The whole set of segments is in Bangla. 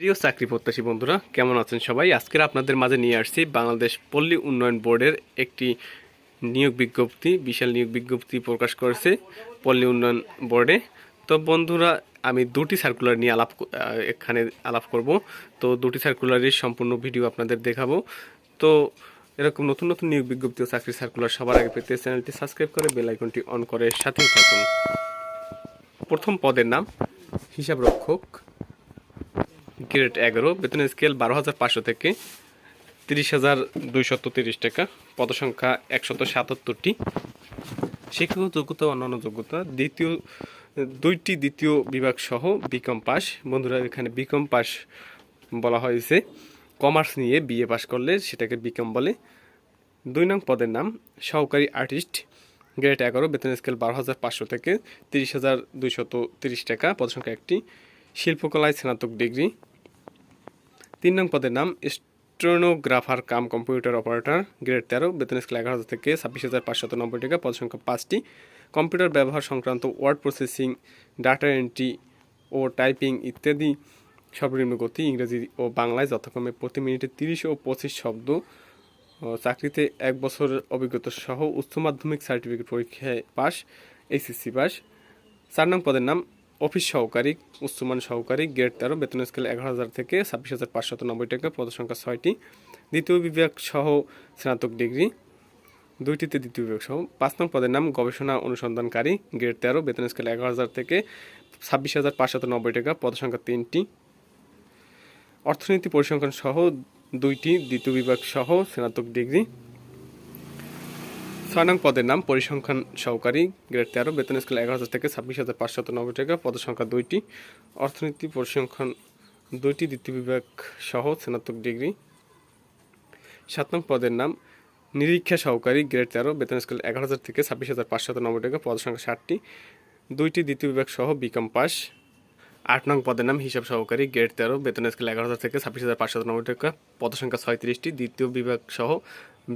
প্রিয় চাকরি প্রত্যাশী বন্ধুরা, কেমন আছেন সবাই? আজকের আপনাদের মাঝে নিয়ে আসছি বাংলাদেশ পল্লী উন্নয়ন বোর্ডের একটি নিয়োগ বিজ্ঞপ্তি, বিশাল নিয়োগ বিজ্ঞপ্তি প্রকাশ করেছে পল্লী উন্নয়ন বোর্ডে। তো বন্ধুরা, আমি দুটি সার্কুলার নিয়ে আলাপ এখানে আলাপ করব। তো দুটি সার্কুলারের সম্পূর্ণ ভিডিও আপনাদের দেখাবো। তো এরকম নতুন নতুন নিয়োগ বিজ্ঞপ্তি ও চাকরি সার্কুলার সবার আগে পেতে চ্যানেলটি সাবস্ক্রাইব করে বেল আইকনটি অন করে সাথেই থাকুন। প্রথম পদের নাম হিসাব রক্ষক গ্রেড এগারো বেতন স্কেল বারো হাজার পাঁচশো থেকে তিরিশ হাজার দুইশত তিরিশ টাকা, পদসংখ্যা একশত সাতাত্তরটি। শিক্ষাগত যোগ্যতা, অন্যান্য যোগ্যতা, দ্বিতীয়, দুইটি দ্বিতীয় বিভাগ সহ বিকম পাস বন্ধুরা, এখানে বিকম পাস বলা হয়েছে। কমার্স নিয়ে বিএ পাস করলে সেটাকে বিকম বলে। দুই নং পদের নাম, সহকারী আর্টিস্ট গ্রেড এগারো বেতন স্কেল বারো হাজার পাঁচশো থেকে তিরিশ হাজার দুইশত তিরিশ টাকা, পদসংখ্যা একটি। শিল্পকলায় স্নাতক ডিগ্রি তিন নং পদের নাম stenographer cum computer operator, grade তেরো বেতন স্কেল এগারো হাজার থেকে ছাব্বিশ হাজার পাঁচশত নব্বই টাকা, পদ সংখ্যা পাঁচটি। কম্পিউটার ব্যবহার সংক্রান্ত ওয়ার্ড প্রসেসিং, ডাটা এন্ট্রি ও টাইপিং ইত্যাদি সর্বনিম্ন গতি ইংরেজি ও বাংলায় যথাক্রমে প্রতি মিনিটে তিরিশ ও পঁচিশ শব্দ। চাকরিতে এক বছরের অভিজ্ঞতা সহ উচ্চ মাধ্যমিক সার্টিফিকেট পরীক্ষায় পাস এইচএসসি পাস চার নং পদের নাম অফিস সহকারী, উচ্চমান সহকারী, গ্রেড তেরো, বেতন স্কেল এগারো হাজার থেকে ছাব্বিশ হাজার পাঁচশত নব্বই টাকা পদ সংখ্যা ছয়টি। দ্বিতীয় বিভাগ সহ স্নাতক ডিগ্রি। দুইটিতে দ্বিতীয় বিভাগ সহ। পাঁচ নং পদের নাম গবেষণা অনুসন্ধানকারী, গ্রেড তেরো, বেতন স্কেল এগারো হাজার থেকে ছাব্বিশ হাজার পাঁচশত নব্বই টাকা পদ সংখ্যা তিনটি। অর্থনীতি পরিসংখ্যান সহ দুইটি, দ্বিতীয় বিভাগ সহ স্নাতক ডিগ্রি। ছয় নং পদের নাম পরিসংখ্যান সহকারী গ্রেড তেরো, বেতন স্কেল এগারো হাজার থেকে ছাব্বিশ হাজার পাঁচশত নব্বই টাকা পদ সংখ্যা দুইটি, অর্থনীতি পরিসংখ্যান দুইটি, দ্বিতীয় বিভাগ সহ স্নাতক ডিগ্রি। সাত নং পদের নাম নিরীক্ষা সহকারী গ্রেড তেরো, বেতন স্কেল এগারো হাজার থেকে ছাব্বিশ হাজার পাঁচশত নব্বই টাকা পদ সংখ্যা ষাটটি, দুইটি, দ্বিতীয় বিভাগ সহ বিকম পাস। আট নং পদের নাম হিসাব সহকারী গ্রেড তেরো, বেতন স্কেল এগারো হাজার থেকে ছাব্বিশ হাজার পাঁচশো নব্বই টাকা পদ সংখ্যা ছয়ত্রিশটি, দ্বিতীয় বিভাগ সহ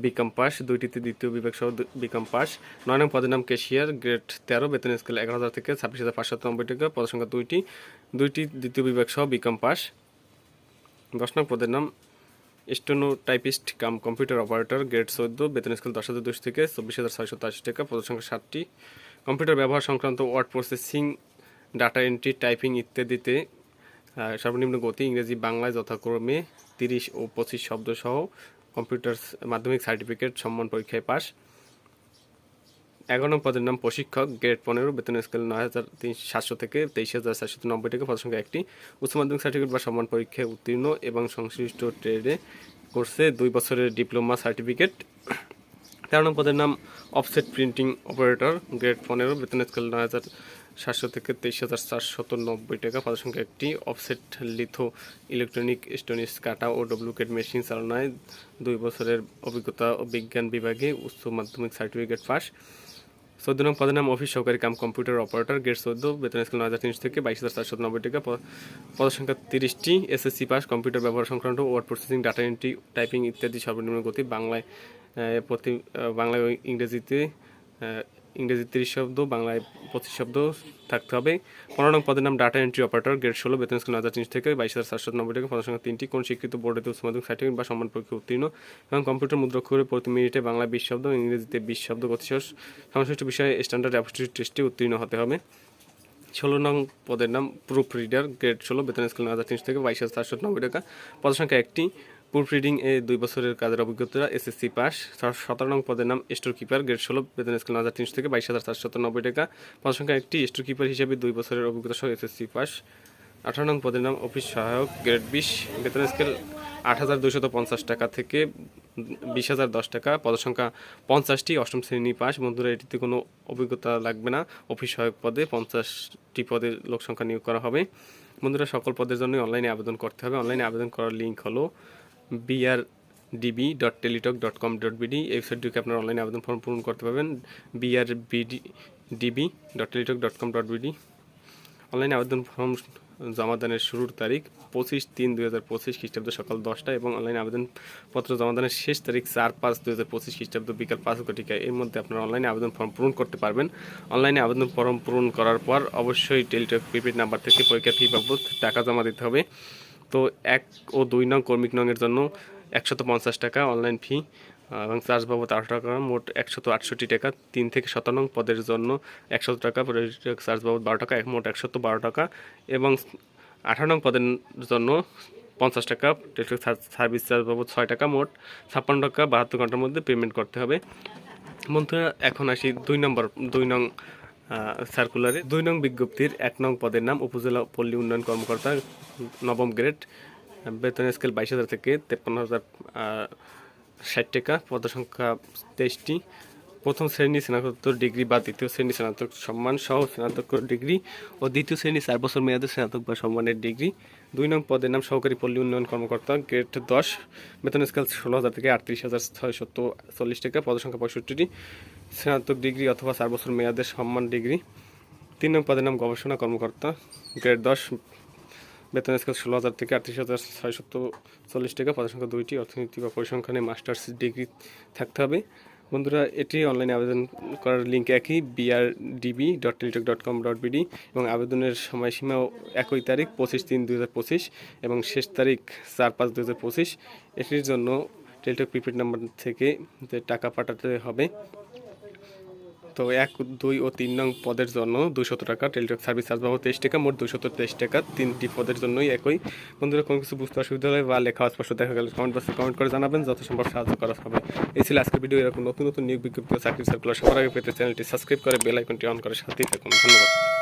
বিকম পাস, দুইটিতে দ্বিতীয় বিভাগ সহ বিকম পাস। নয় নং পদের নাম কেশিয়ার গ্রেড তেরো, বেতন স্কেল এগারো হাজার থেকে ছাব্বিশ হাজার পাঁচশো নব্বই টাকা পদ সংখ্যা দুইটি। দুইটি দ্বিতীয় বিভাগ সহ বিকম পাস। দশ নং পদের নাম steno typist cum computer operator, grade চোদ্দ, বেতন স্কেল দশ হাজার দুশো থেকে চব্বিশ হাজার ছয়শো আশি টাকা পদ সংখ্যা ষাটটি কম্পিউটার ব্যবহার সংক্রান্ত word processing, data entry, typing ইত্যাদিতে সর্বনিম্ন গতি ইংরেজি, বাংলায় যথাক্রমে তিরিশ ও পঁচিশ শব্দ সহ কম্পিউটার মাধ্যমিক সার্টিফিকেট সম্মান পরীক্ষায় পাস এগারো পদের নাম প্রশিক্ষক, গ্রেড পনেরো, বেতন স্কেল নয় হাজার তিন সাতশো থেকে তেইশ হাজার সাতশো নব্বই টাকা পদ সংখ্যা একটি। উচ্চ মাধ্যমিক সার্টিফিকেট বা সম্মান পরীক্ষায় উত্তীর্ণ এবং সংশ্লিষ্ট ট্রেডে কোর্সে দুই বছরের ডিপ্লোমা সার্টিফিকেট তেরো নং পদের নাম অফসেট প্রিন্টিং অপারেটর গ্রেড পনেরো, বেতন স্কেল নয় হাজার সাতশো থেকে তেইশ হাজার চারশত নব্বই টাকা। পদ সংখ্যা একটি অফসেট লিথো ইলেকট্রনিক স্টোনিস কাটা ও ডুপ্লিকেট মেশিন চালনায় দুই বছরের অভিজ্ঞতা ও বিজ্ঞান বিভাগে উচ্চ মাধ্যমিক সার্টিফিকেট পাস চোদ্দ নং পদের নাম অফিস সহকারী কাম কম্পিউটার অপারেটর গেট চোদ্দ, বেতন স্কেল নয় হাজার তিনশো থেকে বাইশ হাজার চারশো নব্বই টাকা। প- পদের সংখ্যা তিরিশটি এসএসসি পাস কম্পিউটার ব্যবহার সংক্রান্ত word processing data entry typing ইত্যাদি সর্বনিম্ন গতি বাংলায় প্রতি ও ইংরেজিতে ইংরেজি তিরিশ শব্দ, বাংলায় পঁচিশ শব্দ থাকতে হবে। পনেরো নং পদের নাম ডাটা এন্ট্রি অপারেটর গ্রেড ষোলো, বেতন স্কুল হাজার তিনশো থেকে বাইশ হাজার সাতশো নব্বই টাকা, পদের সংখ্যা তিনটি কোন স্বীকৃত বোর্ডেতে উচ্চ মাধ্যমিক সার্টিফিকেট বা সম্মান পরীক্ষা উত্তীর্ণ এবং কম্পিউটার মুদ্রক করে প্রতি মিনিটে বাংলা বিশ শব্দ ইংরেজিতে বিশ শব্দ গতিশেষ সংশ্লিষ্ট বিষয়ে স্ট্যান্ডার্ড অ্যাপটিটিউড টেস্টে উত্তীর্ণ হতে হবে। ষোলো নং পদের নাম প্রুফ রিডার গ্রেড ষোলো, বেতন স্কুল হাজার তিনশো থেকে বাইশ হাজার চারশো নব্বই টাকা পদ সংখ্যা একটি। প্রুফ রিডিং এ দুই বছরের কাজের অভিজ্ঞতা এসএসসি পাস সতেরো নং পদের নাম স্টোর কিপার গ্রেড ষোলো, বেতন স্কেল হাজার তিনশো থেকে বাইশ হাজার চারশো নব্বই টাকা। পদ সংখ্যা একটি স্টোর কিপার হিসেবে দুই বছরের অভিজ্ঞতা সহ এসএসসি পাস আঠারো নং পদের নাম অফিস সহায়ক গ্রেড বিশ, বেতন স্কেল আট হাজার দুশত পঞ্চাশ টাকা থেকে বিশ হাজার দশ টাকা। পদসংখ্যা পঞ্চাশটি, অষ্টম শ্রেণি পাস বন্ধুরা, এটিতে কোনো অভিজ্ঞতা লাগবে না। অফিস সহায়ক পদে পঞ্চাশটি পদে লোক সংখ্যা নিয়োগ করা হবে। বন্ধুরা, সকল পদের জন্য অনলাইনে আবেদন করতে হবে। অনলাইনে আবেদন করার লিঙ্ক হলো BR DB dot Teletalk dot com dot BD এই ওয়েবসাইটটিকে আপনার অনলাইনে আবেদন ফর্ম পূরণ করতে পারবেন। BR BD DB dot Teletalk dot com dot BD অনলাইনে আবেদন ফর্ম জমাদানের শুরুর তারিখ পঁচিশ তিন দুই হাজার পঁচিশ খ্রিস্টাব্দ সকাল দশটা এবং অনলাইনে আবেদনপত্র জমাদানের শেষ তারিখ চার পাঁচ দুই হাজার পঁচিশ খ্রিস্টাব্দ বিকাল পাঁচ ঘটিকায়। এর মধ্যে আপনারা অনলাইনে আবেদন ফর্ম পূরণ করতে পারবেন। অনলাইনে আবেদন ফর্ম পূরণ করার পর অবশ্যই টেলিটক প্রিপেড নাম্বার থেকে পরীক্ষা ফি বাবদ টাকা জমা দিতে হবে। তো এক ও দুই নং কর্মিক নংয়ের জন্য একশত পঞ্চাশ টাকা অনলাইন ফি এবং চার্জ বাবদ আঠারো টাকা, মোট একশত আটষট্টি টাকা। তিন থেকে সতেরো নং পদের জন্য একশত টাকা চার্জ বাবদ বারো টাকা মোট একশত বারো টাকা। এবং আঠারো নং পদের জন্য পঞ্চাশ টাকা সার্ভিস চার্জ বাবদ ছয় টাকা, মোট ছাপ্পান্ন টাকা, বাহাত্তর ঘণ্টার মধ্যে পেমেন্ট করতে হবে। বন্ধুরা, এখন আসি দুই নম্বর, দুই নং সার্কুলারে দুই নং বিজ্ঞপ্তির এক নং পদের নাম উপজেলা পল্লী উন্নয়ন কর্মকর্তা নবম গ্রেড বেতন স্কেল বাইশ হাজার থেকে তেপ্পান্ন হাজার ষাট টাকা, পদ সংখ্যা তেইশটি। প্রথম শ্রেণি স্নাতকোত্তর ডিগ্রি বা দ্বিতীয় শ্রেণি স্নাতক সম্মান সহ স্নাতক ডিগ্রি ও দ্বিতীয় শ্রেণি চার বছর মেয়াদে স্নাতক বা সম্মানের ডিগ্রি। দুই নং পদের নাম সহকারী পল্লী উন্নয়ন কর্মকর্তা গ্রেড দশ, বেতন স্কেল ষোলো হাজার থেকে আটত্রিশ হাজার ছয়শত চল্লিশ টাকা পদ সংখ্যা পঁয়ষট্টিটি, স্নাতক ডিগ্রি অথবা চার বছর মেয়াদের সম্মান ডিগ্রি। তিন নং পদের নাম গবেষণা কর্মকর্তা গ্রেড দশ, বেতন স্কেল ষোলো হাজার থেকে আটত্রিশ হাজার ছয়শত চল্লিশ টাকা পদের সংখ্যা দুইটি, অর্থনীতি বা পরিসংখ্যানে মাস্টার্স ডিগ্রি থাকতে হবে। বন্ধুরা, এটি অনলাইনে আবেদন করার লিঙ্ক একই BRDB dot Teletalk dot com dot BD এবং আবেদনের সময়সীমা একই তারিখ, পঁচিশ তিন দু হাজার পঁচিশ এবং শেষ তারিখ চার পাঁচ দু হাজার এটির জন্য টেলিটক প্রিপেড নাম্বার থেকে টাকা পাঠাতে হবে তো এক, দুই ও তিন নং পদের জন্য দুশত টাকা টেলিটক সার্ভিস চার্জ বাবদ তেইশ টাকা, মোট দুশত তেইশ টাকা তিনটি পদের জন্যই একই। বন্ধুরা, কোনো কিছু বুঝতে অসুবিধা হলে বা লেখা স্পষ্ট দেখা গেলে কমেন্ট বক্সে কমেন্ট করে জানাবেন, যত সম্ভব সাহায্য করা হবে। এই ছিল আজকের ভিডিও এরকম নতুন নতুন নিয়োগ বিজ্ঞপ্তি চাকরি সার্কুলার সবার আগে পেতে চ্যানেলটি সাবস্ক্রাইব করে বেল আইকনটি অন করে সাথেই থাকুন। ধন্যবাদ।